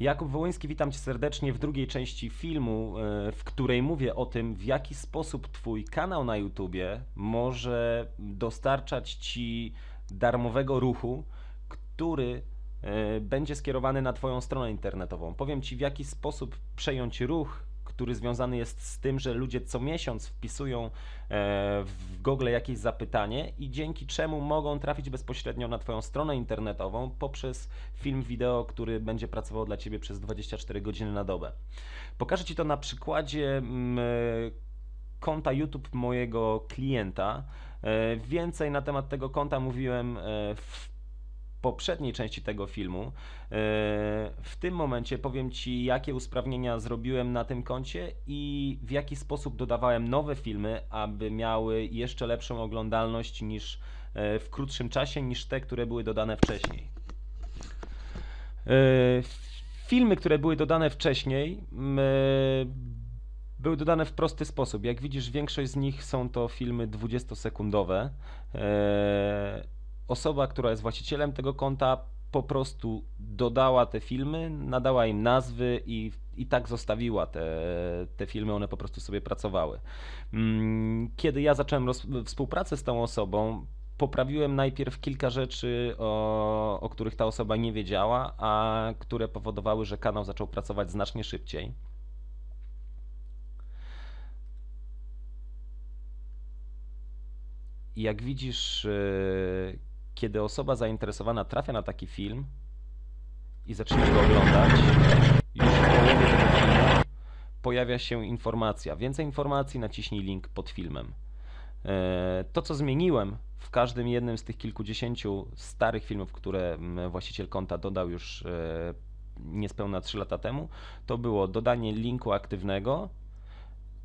Jakub Wołyński, witam cię serdecznie w drugiej części filmu, e, w której mówię o tym, w jaki sposób twój kanał na YouTubie może dostarczać ci darmowego ruchu, który e, będzie skierowany na twoją stronę internetową. Powiem ci, w jaki sposób przejąć ruch, który związany jest z tym, że ludzie co miesiąc wpisują e, w Google jakieś zapytanie i dzięki czemu mogą trafić bezpośrednio na Twoją stronę internetową poprzez film wideo, który będzie pracował dla Ciebie przez 24 godziny na dobę. Pokażę Ci to na przykładzie mm, konta YouTube mojego klienta. E, więcej na temat tego konta mówiłem e, w poprzedniej części tego filmu. E, w tym momencie powiem Ci, jakie usprawnienia zrobiłem na tym koncie i w jaki sposób dodawałem nowe filmy, aby miały jeszcze lepszą oglądalność niż e, w krótszym czasie niż te, które były dodane wcześniej. E, filmy, które były dodane wcześniej, były dodane w prosty sposób. Jak widzisz, większość z nich są to filmy 20-sekundowe osoba, która jest właścicielem tego konta, po prostu dodała te filmy, nadała im nazwy i, i tak zostawiła te, te filmy, one po prostu sobie pracowały. Mm, kiedy ja zacząłem roz, współpracę z tą osobą, poprawiłem najpierw kilka rzeczy, o, o których ta osoba nie wiedziała, a które powodowały, że kanał zaczął pracować znacznie szybciej. Jak widzisz, e, kiedy osoba zainteresowana trafia na taki film i zaczyna go oglądać, już w połowie tego filmu pojawia się informacja. Więcej informacji, naciśnij link pod filmem. E, to, co zmieniłem w każdym jednym z tych kilkudziesięciu starych filmów, które właściciel konta dodał już e, niespełna 3 lata temu, to było dodanie linku aktywnego,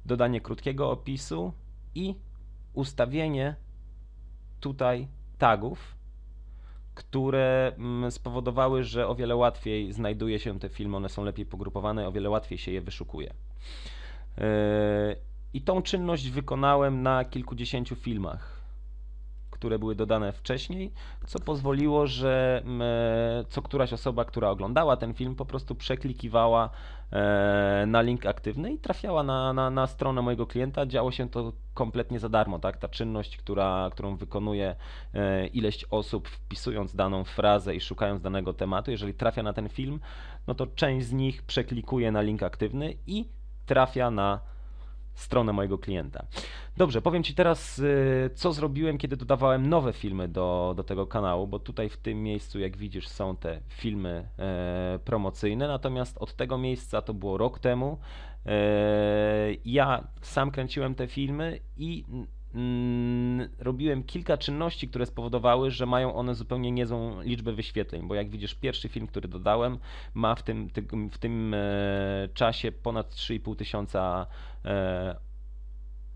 dodanie krótkiego opisu i ustawienie tutaj tagów, które mm, spowodowały, że o wiele łatwiej znajduje się te filmy, one są lepiej pogrupowane, o wiele łatwiej się je wyszukuje. E, I tą czynność wykonałem na kilkudziesięciu filmach które były dodane wcześniej, co pozwoliło, że co któraś osoba, która oglądała ten film, po prostu przeklikiwała e, na link aktywny i trafiała na, na, na stronę mojego klienta. Działo się to kompletnie za darmo, tak? Ta czynność, która, którą wykonuje e, ileś osób, wpisując daną frazę i szukając danego tematu, jeżeli trafia na ten film, no to część z nich przeklikuje na link aktywny i trafia na stronę mojego klienta. Dobrze, powiem Ci teraz, y, co zrobiłem, kiedy dodawałem nowe filmy do, do tego kanału, bo tutaj w tym miejscu, jak widzisz, są te filmy e, promocyjne, natomiast od tego miejsca, to było rok temu, e, ja sam kręciłem te filmy i mm, robiłem kilka czynności, które spowodowały, że mają one zupełnie niezłą liczbę wyświetleń, bo jak widzisz, pierwszy film, który dodałem, ma w tym, w tym e, czasie ponad 3,5 tysiąca e,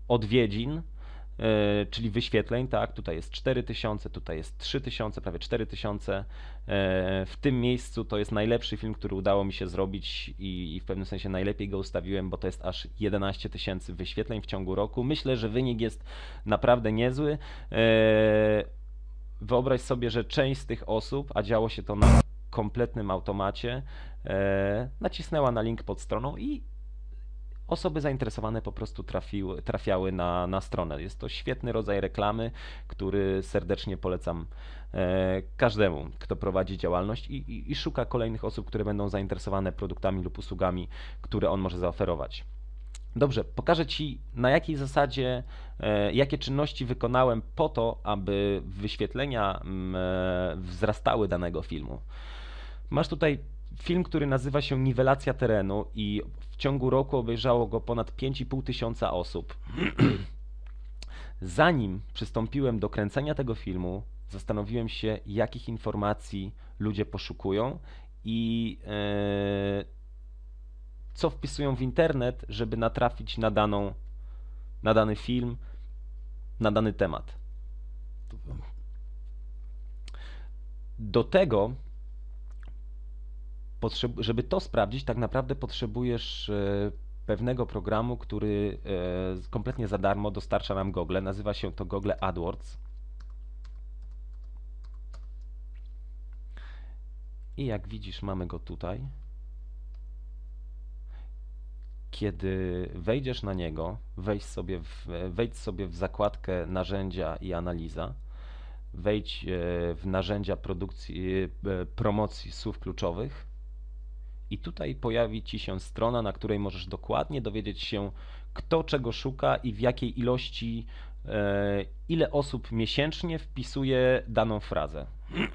odwiedzin, czyli wyświetleń, tak, tutaj jest 4000, tutaj jest 3000, prawie 4000. W tym miejscu to jest najlepszy film, który udało mi się zrobić i, w pewnym sensie najlepiej go ustawiłem, bo to jest aż 11 tysięcy wyświetleń w ciągu roku. Myślę, że wynik jest naprawdę niezły. Wyobraź sobie, że część z tych osób, a działo się to na kompletnym automacie, nacisnęła na link pod stroną i osoby zainteresowane po prostu trafiły, trafiały na, na stronę. Jest to świetny rodzaj reklamy, który serdecznie polecam e, każdemu, kto prowadzi działalność i, i, i szuka kolejnych osób, które będą zainteresowane produktami lub usługami, które on może zaoferować. Dobrze, pokażę Ci na jakiej zasadzie, e, jakie czynności wykonałem po to, aby wyświetlenia e, wzrastały danego filmu. Masz tutaj film, który nazywa się Niwelacja terenu i ciągu roku obejrzało go ponad 5,5 tysiąca osób. Zanim przystąpiłem do kręcenia tego filmu, zastanowiłem się, jakich informacji ludzie poszukują i e, co wpisują w internet, żeby natrafić na, daną, na dany film, na dany temat. Do tego żeby to sprawdzić, tak naprawdę potrzebujesz e, pewnego programu, który e, kompletnie za darmo dostarcza nam Google. Nazywa się to Google AdWords. I jak widzisz, mamy go tutaj. Kiedy wejdziesz na niego, wejdź sobie w, wejdź sobie w zakładkę narzędzia i analiza, wejdź e, w narzędzia produkcji, promocji słów kluczowych i tutaj pojawi Ci się strona, na której możesz dokładnie dowiedzieć się, kto czego szuka i w jakiej ilości, e, ile osób miesięcznie wpisuje daną frazę.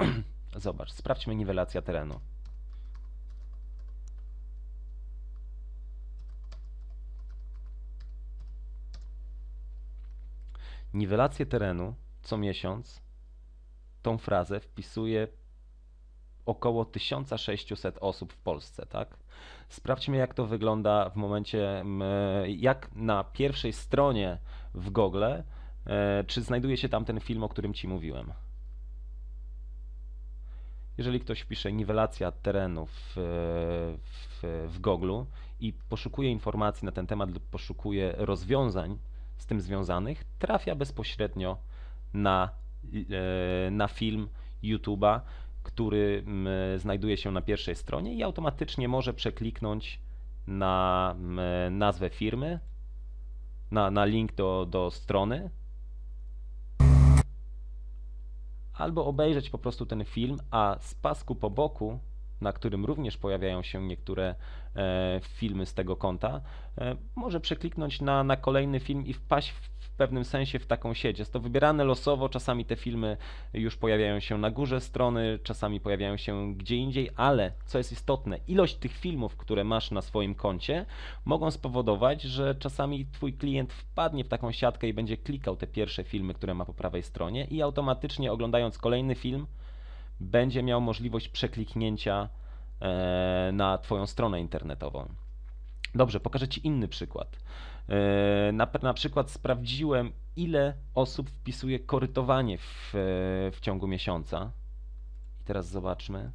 Zobacz, sprawdźmy niwelacja terenu. Niwelację terenu co miesiąc tą frazę wpisuje około 1600 osób w Polsce, tak? Sprawdźmy, jak to wygląda w momencie, jak na pierwszej stronie w Google, e, czy znajduje się tam ten film, o którym Ci mówiłem. Jeżeli ktoś wpisze niwelacja terenu w, w, w Google i poszukuje informacji na ten temat lub poszukuje rozwiązań z tym związanych, trafia bezpośrednio na, e, na film YouTube'a, który znajduje się na pierwszej stronie i automatycznie może przekliknąć na nazwę firmy, na, na link do, do strony, albo obejrzeć po prostu ten film, a z pasku po boku, na którym również pojawiają się niektóre e, filmy z tego konta, e, może przekliknąć na, na kolejny film i wpaść w pewnym sensie w taką sieć. Jest to wybierane losowo, czasami te filmy już pojawiają się na górze strony, czasami pojawiają się gdzie indziej, ale co jest istotne, ilość tych filmów, które masz na swoim koncie, mogą spowodować, że czasami twój klient wpadnie w taką siatkę i będzie klikał te pierwsze filmy, które ma po prawej stronie i automatycznie oglądając kolejny film, będzie miał możliwość przekliknięcia e, na Twoją stronę internetową. Dobrze, pokażę Ci inny przykład. E, na, na przykład sprawdziłem, ile osób wpisuje korytowanie w, w ciągu miesiąca. I teraz zobaczmy.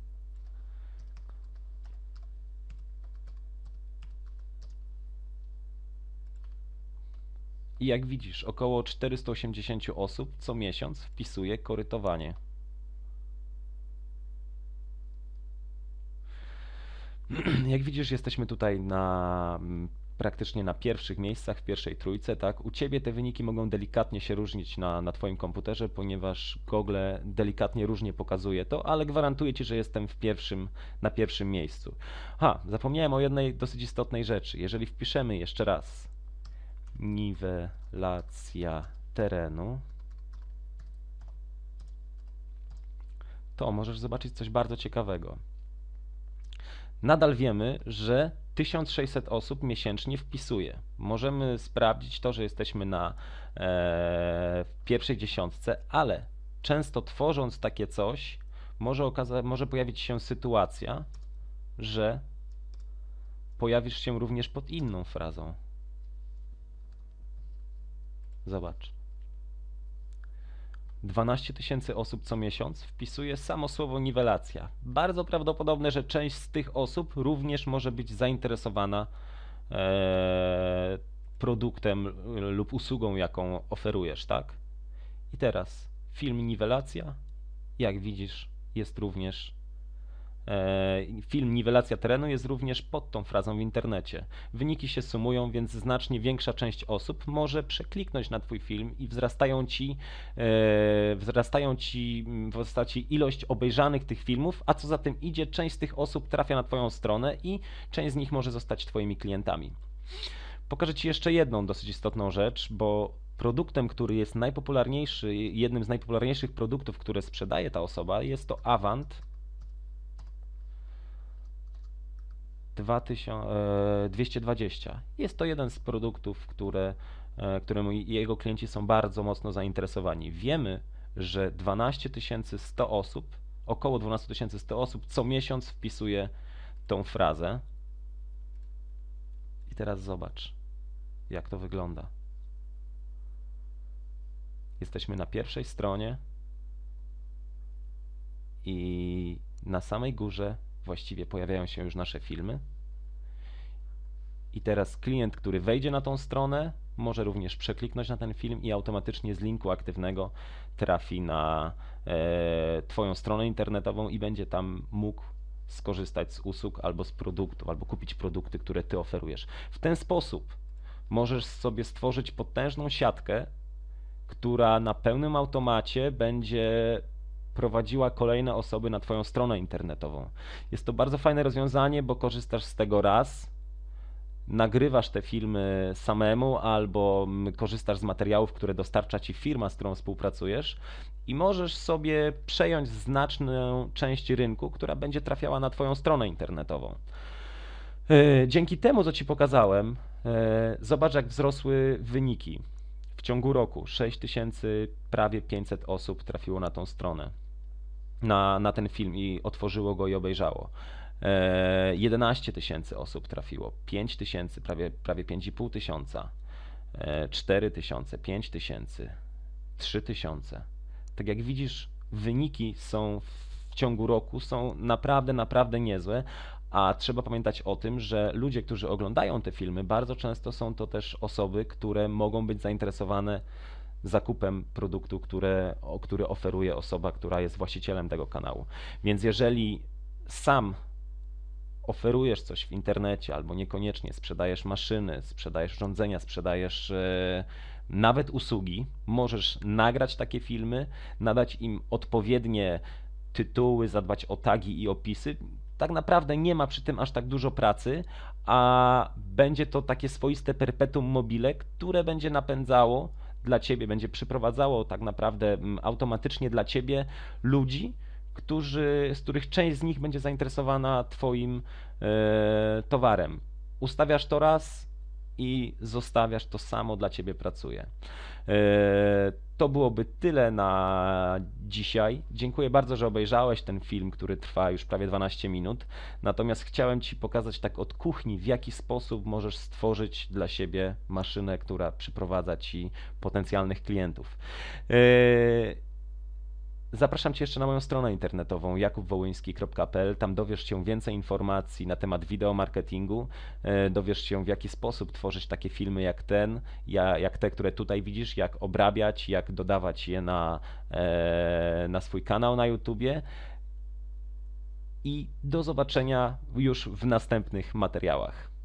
I jak widzisz, około 480 osób co miesiąc wpisuje korytowanie. Jak widzisz, jesteśmy tutaj na praktycznie na pierwszych miejscach, w pierwszej trójce, tak? U Ciebie te wyniki mogą delikatnie się różnić na, na Twoim komputerze, ponieważ Google delikatnie różnie pokazuje to, ale gwarantuję Ci, że jestem w pierwszym, na pierwszym miejscu. Ha, zapomniałem o jednej dosyć istotnej rzeczy. Jeżeli wpiszemy jeszcze raz niwelacja terenu, to możesz zobaczyć coś bardzo ciekawego. Nadal wiemy, że 1600 osób miesięcznie wpisuje. Możemy sprawdzić to, że jesteśmy na e, pierwszej dziesiątce, ale często tworząc takie coś, może, okaza- może pojawić się sytuacja, że pojawisz się również pod inną frazą. Zobacz. 12 tysięcy osób co miesiąc wpisuje samo słowo niwelacja. Bardzo prawdopodobne, że część z tych osób również może być zainteresowana e, produktem lub usługą, jaką oferujesz, tak? I teraz film niwelacja, jak widzisz, jest również E, film Niwelacja terenu jest również pod tą frazą w internecie. Wyniki się sumują, więc znacznie większa część osób może przekliknąć na Twój film i wzrastają Ci, e, wzrastają ci w postaci ilość obejrzanych tych filmów, a co za tym idzie, część z tych osób trafia na Twoją stronę i część z nich może zostać Twoimi klientami. Pokażę Ci jeszcze jedną dosyć istotną rzecz, bo produktem, który jest najpopularniejszy, jednym z najpopularniejszych produktów, które sprzedaje ta osoba, jest to Avant 220. E, jest to jeden z produktów, które, e, któremu jego klienci są bardzo mocno zainteresowani. Wiemy, że 12 100 osób, około 12 100 osób co miesiąc wpisuje tą frazę. I teraz zobacz, jak to wygląda. Jesteśmy na pierwszej stronie i na samej górze właściwie pojawiają się już nasze filmy. I teraz klient, który wejdzie na tą stronę, może również przekliknąć na ten film i automatycznie z linku aktywnego trafi na e, Twoją stronę internetową i będzie tam mógł skorzystać z usług albo z produktów, albo kupić produkty, które ty oferujesz. W ten sposób możesz sobie stworzyć potężną siatkę, która na pełnym automacie będzie prowadziła kolejne osoby na Twoją stronę internetową. Jest to bardzo fajne rozwiązanie, bo korzystasz z tego raz, nagrywasz te filmy samemu albo korzystasz z materiałów, które dostarcza Ci firma, z którą współpracujesz i możesz sobie przejąć znaczną część rynku, która będzie trafiała na Twoją stronę internetową. E, dzięki temu, co Ci pokazałem, e, zobacz, jak wzrosły wyniki. W ciągu roku 6000, prawie 500 osób trafiło na tą stronę, na, na ten film i otworzyło go i obejrzało. 11 tysięcy osób trafiło, 5 tysięcy, prawie, prawie 5,5 tysiąca, 4 tysiące, 5 tysięcy, 3 tysiące. Tak jak widzisz, wyniki są w ciągu roku są naprawdę, naprawdę niezłe, a trzeba pamiętać o tym, że ludzie, którzy oglądają te filmy, bardzo często są to też osoby, które mogą być zainteresowane zakupem produktu, które, który oferuje osoba, która jest właścicielem tego kanału. Więc jeżeli sam oferujesz coś w internecie, albo niekoniecznie sprzedajesz maszyny, sprzedajesz urządzenia, sprzedajesz e, nawet usługi, możesz nagrać takie filmy, nadać im odpowiednie tytuły, zadbać o tagi i opisy. Tak naprawdę nie ma przy tym aż tak dużo pracy, a będzie to takie swoiste perpetuum mobile, które będzie napędzało dla ciebie, będzie przyprowadzało tak naprawdę mm, automatycznie dla ciebie ludzi, którzy, z których część z nich będzie zainteresowana Twoim e, towarem. Ustawiasz to raz i zostawiasz to samo dla Ciebie pracuje. E, to byłoby tyle na dzisiaj. Dziękuję bardzo, że obejrzałeś ten film, który trwa już prawie 12 minut. Natomiast chciałem Ci pokazać tak od kuchni, w jaki sposób możesz stworzyć dla siebie maszynę, która przyprowadza Ci potencjalnych klientów. Zapraszam Cię jeszcze na moją stronę internetową jakubwołyński.pl. Tam dowiesz się więcej informacji na temat wideomarketingu. E, dowiesz się w jaki sposób tworzyć takie filmy jak ten, jak te, które tutaj widzisz, jak obrabiać, jak dodawać je na, e, na swój kanał na YouTubie. I do zobaczenia już w następnych materiałach.